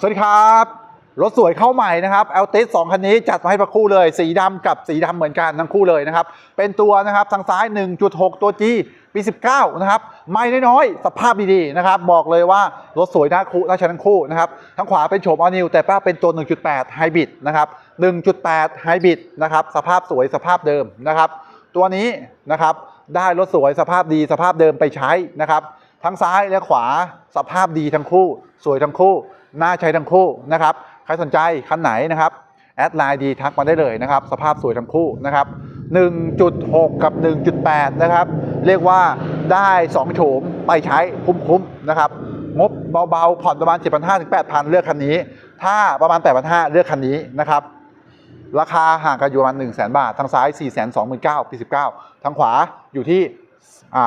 สวัสดีครับ รถสวยเข้าใหม่นะครับเอลติสสองคันนี้จัดมาให้ประคู่เลย สีดำกับสีดำเหมือนกันทั้งคู่เลยนะครับ เป็นตัวนะครับทางซ้าย 1.6 ตัว G ปี 19 นะครับ ไม่น้อยๆสภาพดีๆนะครับ บอกเลยว่ารถสวยน่าคู่น่าใช้ทั้งคู่นะครับทางขวาเป็นโฉมออนิวแต่ป้าเป็นตัว 1.8 ไฮบริดนะครับ 1.8 ไฮบริดนะครับ สภาพสวยสภาพเดิมนะครับ ตัวนี้นะครับได้รถสวยสภาพดีสภาพเดิมไปใช้นะครับ ทั้งซ้ายและขวาสภาพดีทั้งคู่ สวยทั้งคู่ น่าใช้ทั้งคู่นะครับ ใครสนใจคันไหนนะครับ แอดไลน์ดีทักมาได้เลยนะครับ สภาพสวยทั้งคู่นะครับ 1.6 กับ 1.8 นะครับ เรียกว่าได้2โฉมไปใช้คุ้มๆนะครับ งบเบาๆ ผ่อนประมาณ 7,500ถึง8,000 เลือกคันนี้ ถ้าประมาณ 8,500 เลือกคันนี้นะครับ ราคาห่างกันอยู่ประมาณ 1 0 0 0 0 0 บาท ทางซ้าย 4 2 9 0 0 0ปี19ทางขวาอยู่ที่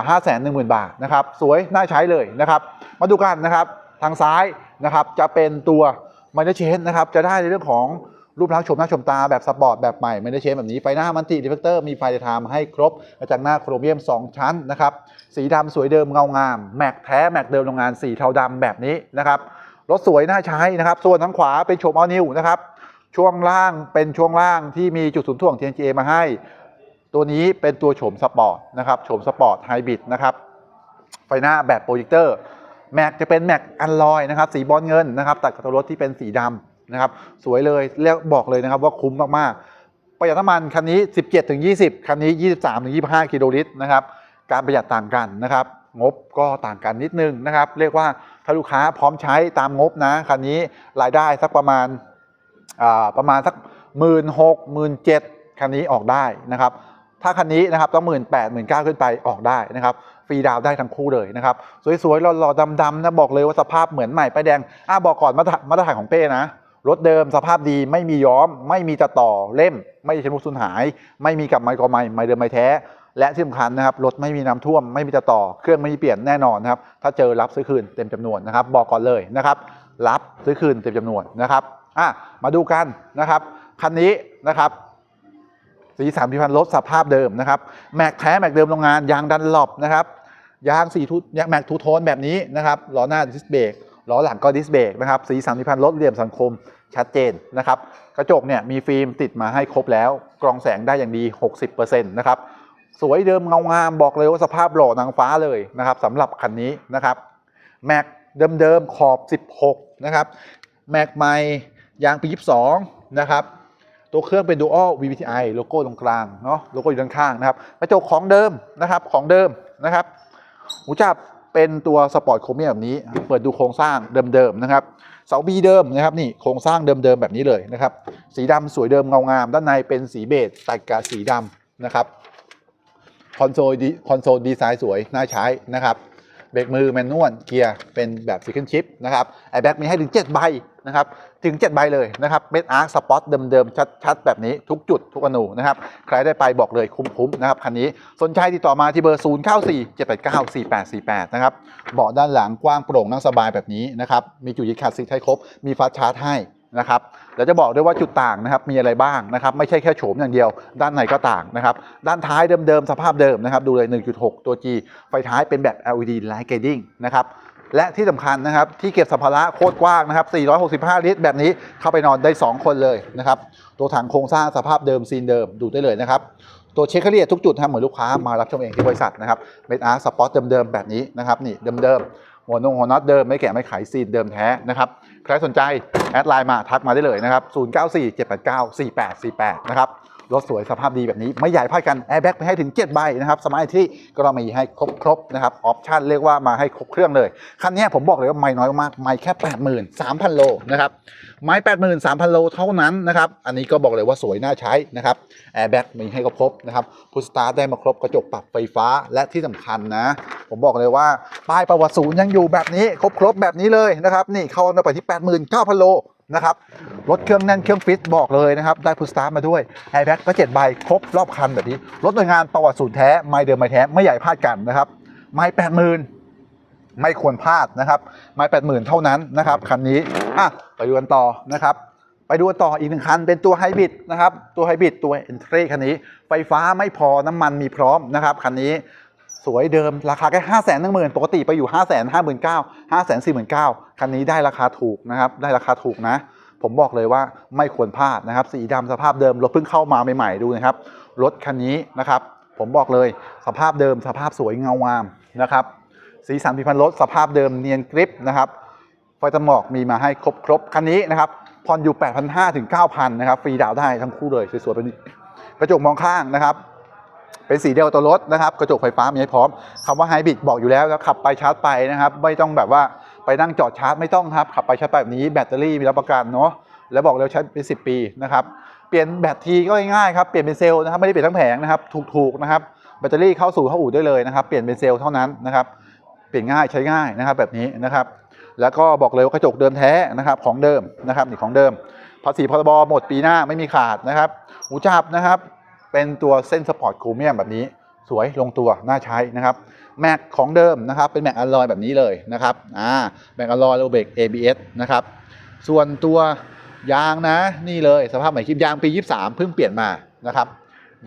ห้าแสนหนึ่งหมื่นบาทนะครับ สวยน่าใช้เลยนะครับ มาดูกันนะครับ ทางซ้าย นะครับ จะเป็นตัวมันเดเชนนะครับ จะได้ในเรื่องของรูปลักษณ์ชมหน้าชมตาแบบสปอร์ตแบบใหม่ไมันเดเชนแบบนี้ไฟหน้ามันติดีเฟกเตอร์มีไฟไทามให้ครบกระจังหน้าโครเมียม 2 ชั้นนะครับ สีดำสวยเดิมเงางาม แม็กแท้ แม็กเดิมโรงงานสีเทาดำแบบนี้นะครับรถสวยน่าใช้นะครับ ส่วนทางขวาเป็นโฉมออนิวนะครับ ช่วงล่างเป็นช่วงล่างที่มีจุดศูนย์ถ่วง TNGA มาให้ ตัวนี้เป็นตัวโฉมสปอร์ตนะครับโฉมสปอร์ตไฮบริดนะครับ ไฟหน้าแบบโปรเจคเตอร์ แม็กจะเป็นแม็กอันลอยนะครับสีบอลเงินนะครับตัดกับตัวรถที่เป็นสีดำนะครับสวยเลยเรียกบอกเลยนะครับว่าคุ้มมากๆ ประหยัดน้ำมันคันนี้ 17-20 คันนี้ 23-25 กิโลลิตรนะครับการประหยัดต่างกันนะครับงบก็ต่างกันนิดนึงนะครับ เรียกว่าถ้าลูกค้าพร้อมใช้ตามงบนะคันนี้รายได้สักประมาณประมาณสักหมื่นหกหมื่นเจ็ดคันนี้ออกได้นะครับ ถ้าคันนี้นะครับต้องหมื่นแปดหมื่นเก้าขึ้นไปออกได้นะครับ ฟรีดาวได้ทั้งคู่เลยนะครับ สวยๆหล่อๆดำๆนะบอกเลยว่าสภาพเหมือนใหม่ป้ายแดงอะบอกก่อนมาตรมาตรฐานของเป้นะรถเดิมสภาพดีไม่มีย้อม ไม่มีตะต่อเล่ม ไม่ชำรุดสูญหาย ไม่มีกับไมค์กอไมค์ไมค์เดิมไมค์แท้ และที่สำคัญนะครับรถไม่มีน้ำท่วมไม่มีตะต่อเครื่องไม่มีเปลี่ยนแน่นอนนะครับถ้าเจอรับซื้อคืนเต็มจำนวนนะครับ บอกก่อนเลยนะครับ รับซื้อคืนเต็มจำนวนนะครับอะมาดูกันนะครับคันนี้นะครับสีสามพิพันธ์รถสภาพเดิมนะครับแม็กแท้แม็กเดิมโรงงานยางดันหลบนะครับ ยางสีทุยางแม็กทูโทนแบบนี้นะครับล้อหน้าดิสเบรกล้อหลังก็ดิสเบรกนะครับสีสามพิพันธ์รถเหลี่ยมสังคมชัดเจนนะครับกระจกเนี่ยมีฟิล์มติดมาให้ครบแล้ว กรองแสงได้อย่างดี 60%นะครับสวยเดิมเงางามบอกเลยว่าสภาพหล่อนางฟ้าเลยนะครับสำหรับคันนี้นะครับแม็กเดิมๆขอบ 16 นะครับแม็กใหม่ยางปี 22 นะครับตัวเครื่องเป็น Dual VVTi โลโก้ตรงกลางเนาะโลโก้อยู่ด้านข้างนะครับกระจกของเดิมนะครับของเดิมนะครับ หูจับเป็นตัวสปอร์ตโครเมียมแบบนี้ เปิดดูโครงสร้างเดิมๆนะครับ เสาบีเดิมนะครับนี่โครงสร้างเดิมๆแบบนี้เลยนะครับ สีดำสวยเดิมเงางาม ด้านในเป็นสีเบจตัดกับสีดำนะครับ คอนโซลดีคอนโซลดีไซน์สวยน่าใช้นะครับ เบรกมือแมนนวลเกียร์เป็นแบบซิงเกิลชิปนะครับ แอร์แบ็กมีให้ถึง 7 ใบ นะครับถึง 7 ใบเลยนะครับเบสอาร์คสปอตเดิมๆ ชัดๆ แบบนี้ทุกจุดทุกอนูนะครับใครได้ไปบอกเลยคุ้มๆนะครับคันนี้สนใจติดต่อมาที่เบอร์ 0 9 4 7 8 9 4 8 4 8 นะครับเบาะด้านหลังกว้างโปร่งนั่งสบายแบบนี้นะครับมีจุดยึดขาดซีทให้ครบ มีฟาสชาร์จให้นะครับแล้วจะบอกด้วยว่าจุดต่างนะครับมีอะไรบ้างนะครับไม่ใช่แค่โฉมอย่างเดียว ด้านในก็ต่างนะครับด้านท้ายเดิมๆ สภาพเดิมนะครับดูเลย 1.6 ตัว G ไฟท้ายเป็นแบบ LED Light Guiding นะครับ และที่สำคัญนะครับ ที่เก็บสัมภาระโคตรกว้างนะครับ 465 ลิตร แบบนี้เข้าไปนอนได้ 2 คนเลยนะครับ ตัวถังโครงสร้างสภาพเดิมซีนเดิมดูได้เลยนะครับ ตัวเช็คเคลียร์ทุกจุดทำเหมือนลูกค้ามารับชมเองที่บริษัทนะครับเมดอาร์สปอร์ตเดิมๆแบบนี้นะครับนี่เดิมๆหัวนงหัวน็อตเดิมไม่แกะไม่ขายซีนเดิมแท้นะครับใครสนใจแอดไลน์มาทักมาได้เลยนะครับ 0947894848 นะครับ รถสวยสภาพดีแบบนี้ ไม่ใหญ่พลาดกันแอร์แบ็กไปให้ถึง7ใบนะครับสมาร์ทที่ก็เรามีให้ครบๆนะครับออปชันเรียกว่ามาให้ครบเครื่องเลย คันนี้ผมบอกเลยว่าไม่น้อยมากไม่แค่ 83,000 โลนะครับไม้83,000 โลเท่านั้นนะครับอันนี้ก็บอกเลยว่าสวยน่าใช้นะครับแอร์แบ็กมีให้ครบๆนะครับพุชสตาร์ได้มาครบกระจกปรับไฟฟ้าและที่สำคัญนะ ผมบอกเลยว่าป้ายประวัติศูนย์ยังอยู่แบบนี้ครบๆแบบนี้เลยนะครับนี่เข้าไปที่ 89,000 โล นะครับ รถเครื่องแน่นเครื่องฟิตบอกเลยนะครับ ได้พุสตาร์ทมาด้วยแอร์แบ็กก็7ใบครบรอบคันแบบนี้ รถหน่วยงานประวัติศูนย์แท้ไม่เดิมไม่แท้ไม่ใหญ่พลาดกันนะครับ ไม่80,000ไม่ควรพลาดนะครับไม่80,000เท่านั้นนะครับคันนี้อะไปดูกันต่อนะครับไปดูต่ออีกหนึ่งคันเป็นตัวไฮบริดนะครับ ตัวไฮบริดตัวเอนทรีคันนี้ ไฟฟ้าไม่พอน้ำมันมีพร้อมนะครับคันนี้ วยเดิมราคาแค่ห้าแสนหนึ่งหมื่นปกติไปอยู่ห้าแสนห้าหมื่นเก้าห้าแสนสี่หมื่นเก้าคันนี้ได้ราคาถูกนะครับได้ราคาถูกนะ ผมบอกเลยว่าไม่ควรพลาดนะครับ สีดำสภาพเดิมรถเพิ่งเข้ามาใหม่ๆดูนะครับรถคันนี้นะครับผมบอกเลยสภาพเดิมสภาพสวยเงางามนะครับสีสันพิพันธ์รถสภาพเดิมเนียนกริปนะครับไฟตะหมอกมีมาให้ครบครบคันนี้นะครับผ่อนอยู่ 8,500ถึง9,000นะครับฟรีดาวได้ทั้งคู่เลยสวยๆเป็นกระจกมองข้างนะครับ เป็นสีเดียวตัวรถนะครับ กระจกไฟฟ้ามีให้พร้อมคำว่าไฮบริดบอกอยู่แล้วแล้วขับไปชาร์จไปนะครับ ไม่ต้องแบบว่าไปนั่งจอดชาร์จไม่ต้องครับ ขับไปชาร์จไปแบบนี้แบตเตอรี่มีรับประกันเนาะแล้วบอกเลยใช้เป็น 10 ปีนะครับ เปลี่ยนแบตทีก็ง่ายๆครับ เปลี่ยนเป็นเซลล์นะครับ ไม่ได้เปลี่ยนทั้งแผงนะครับ ถูกๆนะครับ แบตเตอรี่เข้าสู่เข้าอู่ได้เลยนะครับ เปลี่ยนเป็นเซลล์เท่านั้นนะครับ เปลี่ยนง่ายใช้ง่ายนะครับแบบนี้นะครับ แล้วก็บอกเลยว่ากระจกเดิมแท้นะครับของเดิมนะครับนี่ของเดิม ภาษีพรบหมดปีหน้าไม่มีขาดนะครับหูจับนะครับ เป็นตัวเส้นสปอร์ตคูเมียมแบบนี้สวยลงตัวน่าใช้นะครับแม็กของเดิมนะครับเป็นแม็กอลลอยแบบนี้เลยนะครับอ่าแม็กอลลอยโรเบก ABS นะครับส่วนตัวยางนะนี่เลยสภาพใหม่คลิปยางปี 23 เพิ่งเปลี่ยนมานะครับ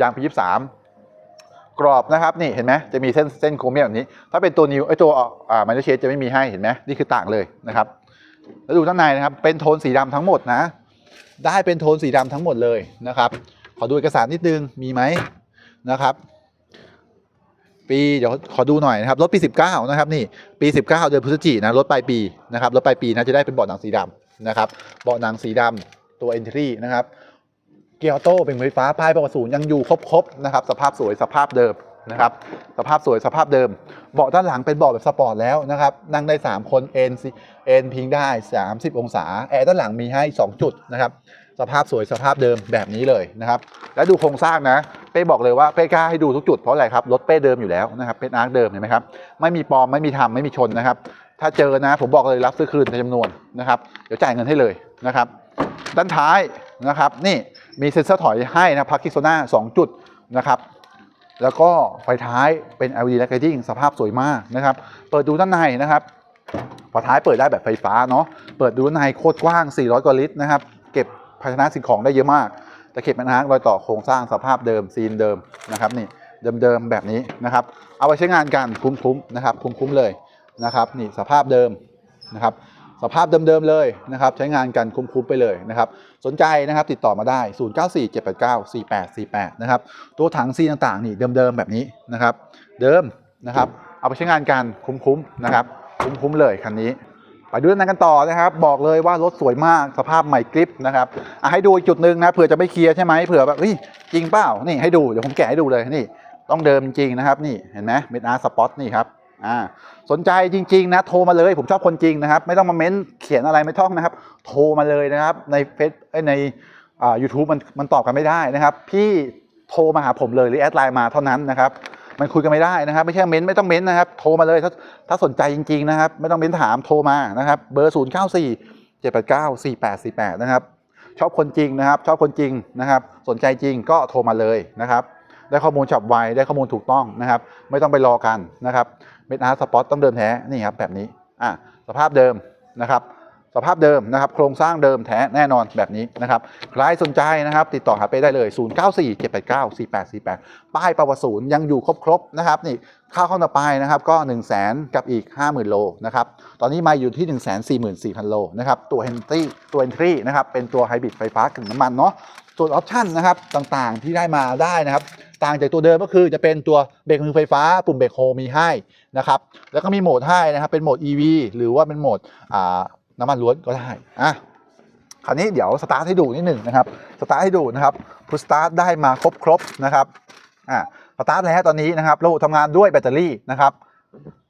ยางปี 23 กรอบนะครับนี่เห็นไหมจะมีเส้นเส้นโครเมียมแบบนี้ ถ้าเป็นตัวนิวไอตัวอ่ามันเชสจะไม่มีให้เห็นไหมนี่คือต่างเลยนะครับแล้วดูด้านในนะครับเป็นโทนสีดำทั้งหมดนะ ได้เป็นโทนสีดำทั้งหมดเลยนะครับ อดูเอกสารนิดนึงมีไหมนะครับ ปีเดี๋ยวขอดูหน่อยนะครับรถปี 19 นะครับนี่ปี 19 เดือนพฤศจิกนะรถปลายปีนะครับรถปลายปีนะจะได้เป็นเบาะหนังสีดำนะครับเบาะหนังสีดำตัว Entry นะครับเกียร์ออโต้เป็นไฟฟ้าป้ายประวัติศูนย์ยังอยู่ครบๆนะครับสภาพสวยสภาพเดิมนะครับสภาพสวยสภาพเดิม เบาะด้านหลังเป็นเบาะแบบสปอร์ตแล้วนะครับนั่งได้ 3 คนเอ็นเอ็นพิงได้ 30 องศาแอร์ด้านหลังมีให้ 2 จุดนะครับ สภาพสวยสภาพเดิมแบบนี้เลยนะครับ แล้วดูโครงสร้างนะ เป้บอกเลยว่าเป้กล้าให้ดูทุกจุดเพราะอะไรครับรถเป้เดิมอยู่แล้วนะครับเป็นอาร์คเดิมเห็นไหมครับไม่มีปลอมไม่มีทำไม่มีชนนะครับ ถ้าเจอนะผมบอกเลยรับซื้อคืนในจำนวนนะครับเดี๋ยวจ่ายเงินให้เลยนะครับ ด้านท้ายนะครับ นี่มีเซ็นเซอร์ถอยให้นะพักคิโซน่า2จุดนะครับแล้วก็ไฟท้ายเป็น LED lighting สภาพสวยมากนะครับ เปิดดูด้านในนะครับ ฝาท้ายเปิดได้แบบไฟฟ้าเนาะ เปิดดูด้านในโคตรกว้าง 400 กว่าลิตรนะครับ ภาชนะสิ่งของได้เยอะมากตะเข็บมันฮางรอยต่อโครงสร้างสภาพเดิมซีนเดิมนะครับนี่เดิมๆแบบนี้นะครับ เอาไปใช้งานกันคุ้มๆนะครับคุ้มๆเลยนะครับนี่สภาพเดิมนะครับสภาพเดิมๆเลยนะครับใช้งานกันคุ้มๆไปเลยนะครับสนใจนะครับติดต่อมาได้ 0947894848 นะครับตัวถังซีต่างๆนี่เดิมๆแบบนี้นะครับ เดิมนะครับเอาไปใช้งานกันคุ้มๆนะครับคุ้มๆเลยคันนี้ ไปดูด้านในกันต่อนะครับ บอกเลยว่ารถสวยมากสภาพใหม่กริปนะครับอะให้ดูอีกจุดหนึ่งนะเผื่อจะไม่เคลียร์ใช่ไหมเผื่อแบบเฮ้ยจริงเปล่านี่ให้ดูเดี๋ยวผมแกะให้ดูเลยนี่ ต้องเดิมจริงนะครับ นี่เห็นไหมเมดอาร์สปอตนี่ครับอ่าสนใจจริง ๆ นะโทรมาเลย ผมชอบคนจริงนะครับ ไม่ต้องมาเม้นเขียนอะไรไม่ต้องนะครับ โทรมาเลยนะครับ ในเฟซในยูทูบมันมันตอบกันไม่ได้นะครับ พี่โทรมาหาผมเลยหรือแอดไลน์มาเท่านั้นนะครับ มันคุยกันไม่ได้นะครับ ไม่ใช่เม้นไม่ต้องเม้นนะครับ โทรมาเลยถ้าถ้าสนใจจริง ๆ นะครับ ไม่ต้องเม้นถามโทรมานะครับ เบอร์ 0 9 4 7 8 9 4 8 4 8 นะครับ ชอบคนจริงนะครับ ชอบคนจริงนะครับ สนใจจริงก็โทรมาเลยนะครับ ได้ข้อมูลฉับไวได้ข้อมูลถูกต้องนะครับ ไม่ต้องไปรอกันนะครับเม็ดอาร์สปอตต้องเดิมแท้นี่ครับแบบนี้อะสภาพเดิมนะครับ สภาพเดิมนะครับ โครงสร้างเดิมแท้แน่นอนแบบนี้นะครับ ใครสนใจนะครับ ติดต่อหาเป้ได้เลย 0947894848 ป้ายประวัติศูนย์ยังอยู่ครบๆนะครับนี่ค่าเข้าหน้าป้ายนะครับก็ 1 0 0 0 0แกับอีก 50,000 โลนะครับ ตอนนี้มาอยู่ที่ 1 4 4 0 0 0 โลนะครับ ตัวเฮนตี้ตัวเอนทรีนะครับ เป็นตัวไฮบริดไฟฟ้ากึ่งน้ำมันเนาะส่วนออปชั่นนะครับต่างๆที่ได้มาได้นะครับต่างจากตัวเดิมก็คือจะเป็นตัวเบรกมือไฟฟ้า ปุ่มเบรกโฮมีให้นะครับแล้วก็มีโหมดให้นะครับเป็นโหมด EV หรือว่าเป็นโหมดอ่า น้ำมันล้วนก็ได้อะคราวนี้เดี๋ยวสตาร์ทให้ดูนิดหนึ่งนะครับสตาร์ทให้ดูนะครับพุชสตาร์ทได้มาครบครบนะครับอะสตาร์ทแล้วตอนนี้นะครับระบบทำงานด้วยแบตเตอรี่นะครับ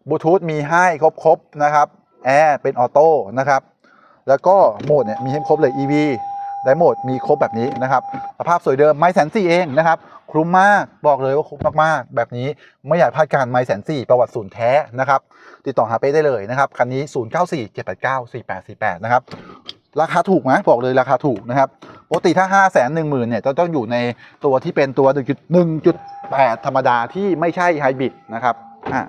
บลูทูธมีให้ครบครบนะครับแอร์เป็นออโต้นะครับแล้วก็โหมดเนี่ยมีให้ครบเลย EV ได้โหมดมีครบแบบนี้นะครับสภาพสวยเดิมไม้แสนสี่เองนะครับคุ้มมากบอกเลยว่าคุ้มมากๆ แบบนี้ไม่อยากพลาดการไม้แสนสี่ประวัติศูนย์แท้นะครับ ติดต่อหาเป้ได้เลยนะครับคันนี้ 0 9 4 7 8 9 4 8 4 8 นะครับราคาถูกไหมบอกเลยราคาถูกนะครับปกติถ้า 5 1 0 0 0 0เนี่ยจะต้องอยู่ในตัวที่เป็นตัว 1.8 ธรรมดาที่ไม่ใช่ไฮบริดนะครับอะ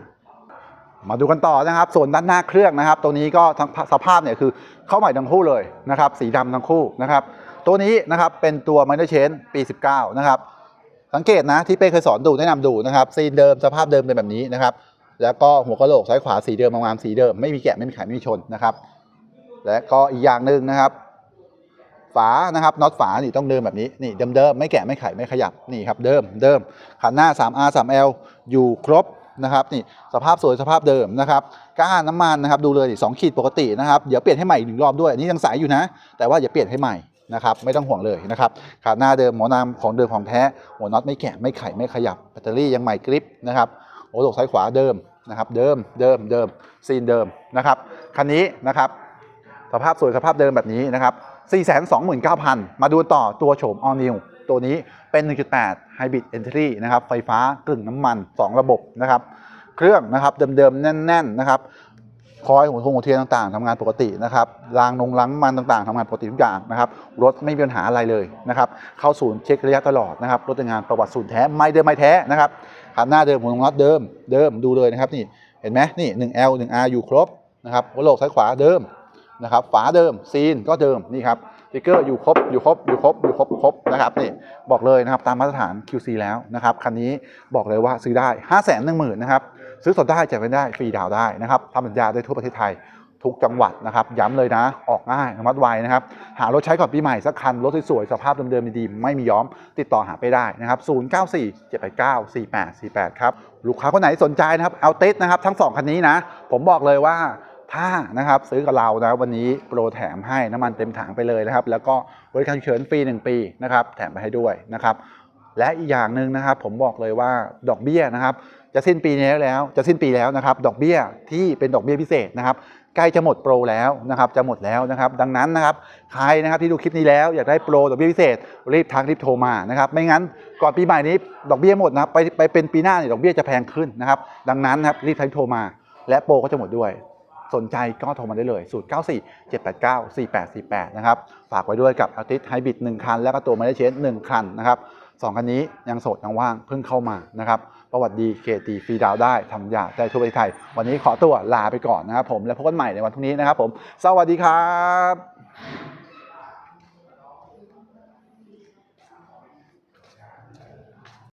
มาดูกันต่อนะครับ ส่วนด้านหน้าเครื่องนะครับ ตัวนี้ก็ทั้งสภาพเนี่ยคือเข้าใหม่ทั้งคู่เลยนะครับ สีดำทั้งคู่นะครับ ตัวนี้นะครับเป็นตัว Minor Change ปี 19 นะครับ สังเกตนะที่เป้เคยสอนดูแนะนำดูนะครับซีนเดิมสภาพเดิมเป็นแบบนี้นะครับ แล้วก็หัวกะโหลกซ้ายขวาสีเดิมงามสีเดิมไม่มีแกะไม่มีไขไม่มีชนนะครับ และก็อีกอย่างหนึ่งนะครับ ฝานะครับน็อตฝานี่ต้องเดิมแบบนี้นี่เดิมๆไม่แกะไม่ไขไม่ขยับนี่ครับเดิมเดิมขันหน้า 3R 3L อยู่ครบนะครับนี่สภาพสวยสภาพเดิมนะครับก้านน้ำมันนะครับดูเลยสองขีดปกตินะครับเดี๋ยวเปลี่ยนให้ใหม่อีกหนึ่งรอบด้วยอันนี้ยังใสอยู่นะ แต่ว่าอย่าเปลี่ยนให้ใหม่ นะครับไม่ต้องห่วงเลยนะครับขาหน้าเดิมหมอนำของเดิมของแท้หัวน็อตไม่แกะไม่ไขไม่ขยับแบตเตอรี่ยังใหม่กริปนะครับหัวโหลกซ้ายขวาเดิมนะครับเดิมเดิมเดิมซีนเดิมนะครับคันนี้นะครับสภาพสวยสภาพเดิมแบบนี้นะครับ 429,000 มาดูต่อตัวโฉม All New ตัวนี้เป็น 1.8 Hybrid Entry นะครับ ไฟฟ้ากึ่งน้ำมัน 2 ระบบนะครับ เครื่องนะครับเดิมๆ แน่นๆ นะครับ คอยหัวทงหัวเทียนต่างๆทำงานปกตินะครับรางนงล้างมันต่างๆทำงานปกติทุกอย่างนะครับรถไม่มีปัญหาอะไรเลยนะครับเข้าศูนย์เช็คระยะตลอดนะครับรถเป็นงานประวัติศูนย์แท้ไม่เดิมไม่แท้นะครับขันหน้าเดิมหัวน็อตเดิมเดิมดูเลยนะครับนี่เห็นไหมนี่ 1L 1R อยู่ครบนะครับหัวโหลกซ้ายขวาเดิมนะครับฝาเดิมซีนก็เดิมนี่ครับสติ๊กเกอร์อยู่ครบอยู่ครบอยู่ครบอยู่ครบครบนะครับนี่บอกเลยนะครับตามมาตรฐาน QC แล้วนะครับคันนี้บอกเลยว่าซื้อได้ 5 1 0 0 0 0นะครับ ซื้อสดได้จ่ายไม่ได้ฟรีดาวได้นะครับทำสัญญาได้ทั่วประเทศไทยทุกจังหวัดนะครับย้ำเลยนะ ออกง่ายอนุมัติไวนะครับ หารถใช้ก่อนปีใหม่สักคัน รถสวยๆสภาพเดิมๆดีๆ ไม่มีย้อมติดต่อหาไปได้นะครับ 094 789 4848 ครับ ลูกค้าคนไหนสนใจนะครับเอาติสนะครับ ทั้ง 2 คันนี้นะ ผมบอกเลยว่าถ้านะครับซื้อกับเรานะวันนี้โปรแถมให้น้ำมันเต็มถังไปเลยนะครับ แล้วก็บริการเฉินฟรี 1 ปีนะครับแถมไปให้ด้วยนะครับและอีกอย่างหนึ่งนะครับผมบอกเลยว่าดอกเบี้ยนะครับ จะสิ้นปีนี้แล้วจะสิ้นปีแล้วนะครับ ดอกเบี้ยที่เป็นดอกเบี้ยพิเศษนะครับใกล้จะหมดโปรแล้วนะครับจะหมดแล้วนะครับ ดังนั้นนะครับใครนะครับที่ดูคลิปนี้แล้วอยากได้โปรดอกเบี้ยพิเศษ รีบทักรีบโทรมานะครับ ไม่งั้นก่อนปีใหม่นี้ดอกเบี้ยหมดนะไปไปเป็นปีหน้าเนี่ยดอกเบี้ยจะแพงขึ้นนะครับ ดังนั้นนะครับรีบทักรีบโทรมา และโปรก็จะหมดด้วย สนใจก็โทรมาได้เลย 0 9 4 7 8 9 4 8 4 8 นะครับ ฝากไว้ด้วยกับอาทิตย์ไฮบริด1คัน แล้วก็ตัวมาได้เชน1คันนะครับ สองคันนี้ยังโสดยังว่างเพิ่งเข้ามานะครับ ประวัติดีเคตีฟรีดาวได้ทำยาได้ทั่วประเทศไทย วันนี้ขอตัวลาไปก่อนนะครับผม แล้วพบกันใหม่ในวันพรุ่งนี้นะครับผม สวัสดีครับ